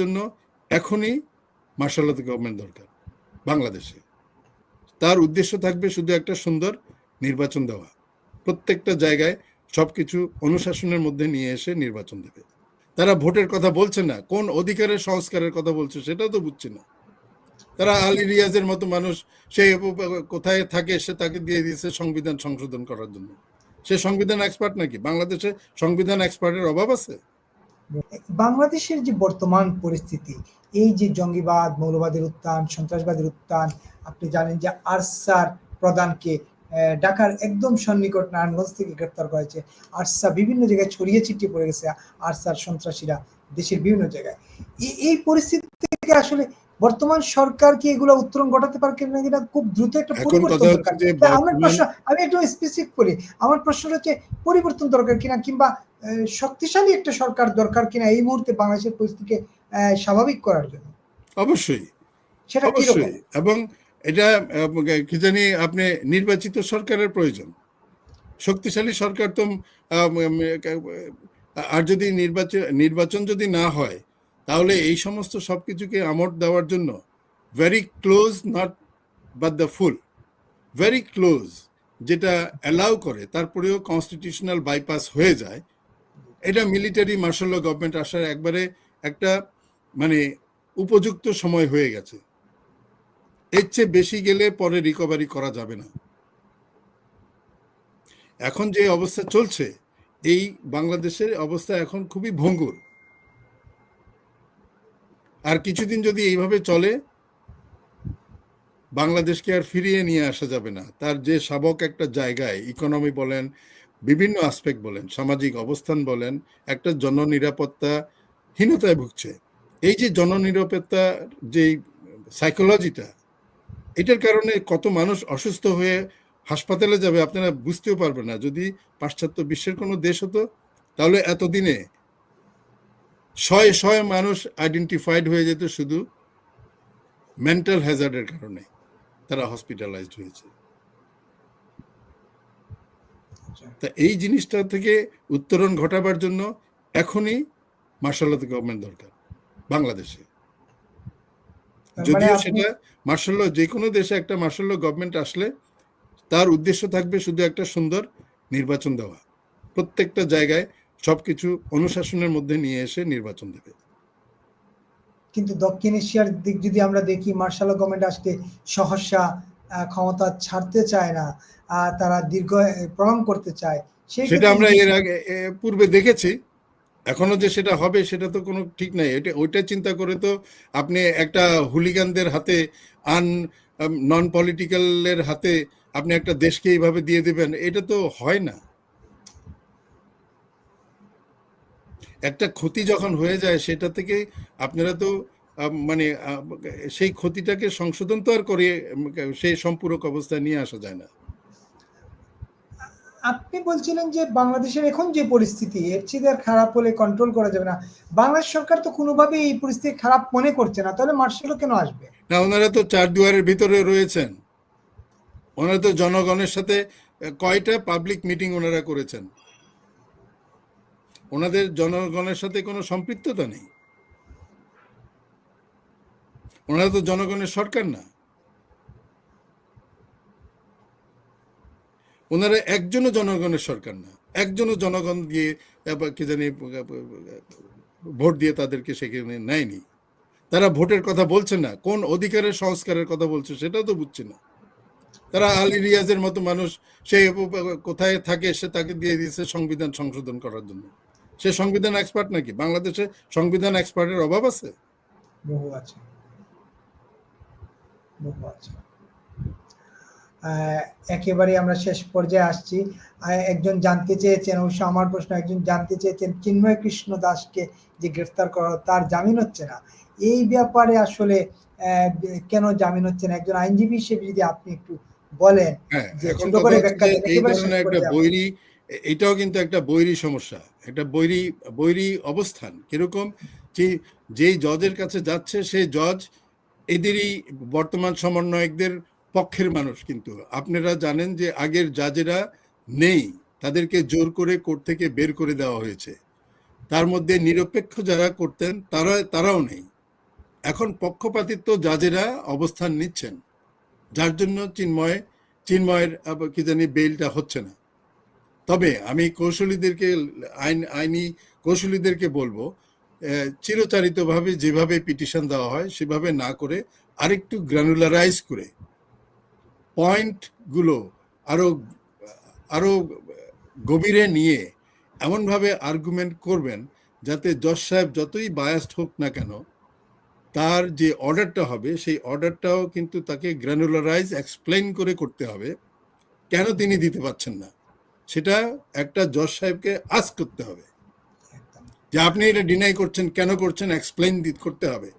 জন্য এখনই martial government দরকার, বাংলাদেশে। তার উদ্দেশ্য থাকবে শুধু একটা সুন্দর নির্বাচন দেওয়া। প্রত্যেকটা জায়গায় সবকিছু অনুশাসনের মধ্যে নিয়ে এসে নির্বাচন দেবে। তারা ভোটের কথা বলছে না, কোন অধিকারের সংস্কারের কথা বলছে সেটাও তো বুঝছে না। তারা আলী রিয়াজের মতো মানুষ, সে কোথায় থাকে সে তাকে দিয়ে দিয়েছে সংবিধান সংশোধন করার জন্য। সে সংবিধান এক্সপার্ট নাকি? বাংলাদেশে সংবিধান এক্সপার্টের অভাব আছে? বাংলাদেশের যে বর্তমান পরিস্থিতি এই যে জঙ্গিবাদ মৌলবাদের উত্থান সন্ত্রাসবাদের উত্থান আপনি জানেন যে আরসার প্রধানকে ঢাকার একদম সন্নিকট নারায়ণগঞ্জ থেকে গ্রেপ্তার করা হয়েছে আরসা বিভিন্ন জায়গায় ছড়িয়ে ছিটিয়ে পড়ে গেছে আরসার সন্ত্রাসীরা দেশের বিভিন্ন জায়গায়। এই- পরিস্থিতি থেকে আসলে বর্তমান সরকার কি এগুলো উত্তরণ ঘটাতে পারবে না? কিনা খুব দ্রুত একটা পরিবর্তন দরকার। আমার প্রশ্ন আমি একটু স্পেসিফিক করি আমার প্রশ্ন হচ্ছে পরিবর্তন দরকার কিনা কিংবা শক্তিশালী একটা সরকার দরকার কিনা এই মুহূর্তে বাংলাদেশের পরিস্থিতিকে স্বাভাবিক করার জন্য। অবশ্যই। সেটা অবশ্যই। এবং এটা কি জানি আপনি নির্বাচিত সরকারের প্রয়োজন। শক্তিশালী সরকার তো আর যদি নির্বাচন নির্বাচন যদি না হয় তাহলে এই সমস্ত সবকিছুকে আমট দেওয়ার জন্য very close not but the full very close যেটা অ্যালাউ করে তারপরেও কনস্টিটিউশনাল বাইপাস হয়ে যায় এটা মিলিটারি মার্শাল গভর্নমেন্ট আসার একবারে একটা মানে উপযুক্ত সময় হয়ে গেছে। এর চেয়ে বেশি গেলে পরে রিকভারি করা যাবে না। এখন যে অবস্থা চলছে, এই বাংলাদেশের অবস্থা এখন খুবই ভঙ্গুর। আর কিছুদিন যদি এইভাবে চলে, বাংলাদেশকে আর ফিরিয়ে নিয়ে আসা যাবে না। তার যে শাবক একটা জায়গায় ইকোনমি বলেন বিভিন্ন আসপেক্ট বলেন, সামাজিক অবস্থান বলেন, একটা জননিরাপত্তাহীনতায় ভুগছে। এই যে জননিরাপত্তার যে সাইকোলজিটা এটার কারণে কত মানুষ অসুস্থ হয়ে হাসপাতালে যাবে আপনারা বুঝতেও পারবেন না। যদি পাশ্চাত্য বিশ্বের কোনো দেশ হতো, তাহলে এতদিনে শয়ে শয়ে মানুষ আইডেন্টিফাইড হয়ে যেত শুধু মেন্টাল হ্যাজার্ডের কারণে, তারা হসপিটালাইজড হয়েছে। তা এই জিনিসটা থেকে উত্তরণ ঘটাবার জন্য এখনই মার্শাল গভর্নমেন্ট দরকার বাংলাদেশে। মানে যদিও সেটা মার্শাল যে কোনো দেশে একটা মার্শাল গভর্নমেন্ট আসলে তার উদ্দেশ্য থাকবে শুধু একটা সুন্দর নির্বাচন দেওয়া। প্রত্যেকটা জায়গায় সবকিছু অনুশাসনের মধ্যে নিয়ে এসে নির্বাচন দেবে। কিন্তু দক্ষিণ এশিয়ার দিক যদি আমরা দেখি মার্শাল গভর্নমেন্ট আজকে সহসা ক্ষমতা ছাড়তে চায় না তারা দীর্ঘ প্রণাম করতে চায় সেটা আমরা এর আগে পূর্বে দেখেছি। এখনও যে সেটা হবে সেটা তো কোনো ঠিক নাই। এটা ওইটা চিন্তা করে তো আপনি একটা হুলিগানদের হাতে আন নন পলিটিক্যালের হাতে আপনি একটা দেশকে এইভাবে দিয়ে দেবেন এটা তো হয় না। একটা ক্ষতি যখন হয়ে যায় সেটা থেকে আপনারা তো মানে সেই ক্ষতিটাকে সংশোধন তো আর করে সেই সম্পূরক অবস্থায় নিয়ে আসা যায় না। আপনি বলছিলেন যে বাংলাদেশের এখন যে পরিস্থিতি এর চেয়ে আর খারাপ হলে কন্ট্রোল করা যাবে না। বাংলাদেশ সরকার তো কোনোভাবেই এই পরিস্থিতি খারাপ মনে করছে না। তাহলে মার্শালও কেন আসবে? না ওনারা তো চার দুয়ারের ভিতরে রয়েছেন। ওনারা তো জনগণের সাথে কয়টা পাবলিক মিটিং ওনারা করেছেন? ওনাদের জনগণের সাথে কোনো সম্পৃক্ততা নেই। ওনারা তো জনগণের সরকার না। ওনারা একজনও জনগণের সরকার না। একজনও জনগণ দিয়ে কি জানি ভোট দিয়ে তাদেরকে সেখানে নেয়নি। তারা ভোটের কথা বলছে না। কোন অধিকারের, সংস্কারের কথা বলছে সেটাও তো বুঝছে না। তারা আলী রিয়াজের মতো মানুষ, সে কোথায় থাকে সে তাকে দিয়ে দিয়েছে সংবিধান সংশোধন করার জন্য। সে সংবিধান এক্সপার্ট নাকি? বাংলাদেশে সংবিধান এক্সপার্টের অভাব আছে? বহু আছে। একেবারে আমরা শেষ পর্যায়ে আসছি। একজন জানতে চেয়েছেন অবশ্য আমার প্রশ্ন একজন জানতে চেয়েছেন চিন্ময় কৃষ্ণ দাসকে যে গ্রেফতার করা তার জামিন হচ্ছে না। এই ব্যাপারে আসলে কেন জামিন হচ্ছে না? একজন আইনজীবী হিসেবে যদি আপনি একটু বলেন হ্যাঁ এই ধরনের একটা বৈরী এটাও কিন্তু একটা বৈরী সমস্যা একটা বৈরী বৈরী অবস্থান। কীরকম? যে যেই জজের কাছে যাচ্ছে সেই জজ এদেরই বর্তমান সমন্বয়কদের পক্ষের মানুষ কিন্তু। আপনারা জানেন যে আগের জাজেরা নেই, তাদেরকে জোর করে কোর্ট থেকে বের করে দেওয়া হয়েছে। তার মধ্যে নিরপেক্ষ যারা করতেন, তারা, তারাও নেই। এখন পক্ষপাতিত্ব জাজেরা অবস্থান নিচ্ছেন, যার জন্য চিন্ময়, চিন্ময়ের কি জানি, বেইলটা হচ্ছে না। তবে আমি কৌশলীদেরকে, আইন, আইনি কৌশলীদেরকে বলব চিরচারিতভাবে যেভাবে পিটিশন দেওয়া হয়, সেভাবে না করে আরেকটু গ্রানুলারাইজ করে পয়েন্টগুলো আরও আরও গভীরে নিয়ে এমনভাবে আর্গুমেন্ট করবেন যাতে জজ সাহেব যতই বায়াসড হোক না কেন, তার যে অর্ডারটা হবে, সেই অর্ডারটাও কিন্তু তাকে গ্র্যানুলারাইজ এক্সপ্লেন করে করতে হবে। কেন তিনি দিতে পারছেন না? সেটা একটা জজ সাহেবকে আস করতে হবে। যে আপনি এটা ডিনাই করছেন কেন করছেন এক্সপ্লেইন করতে হবে।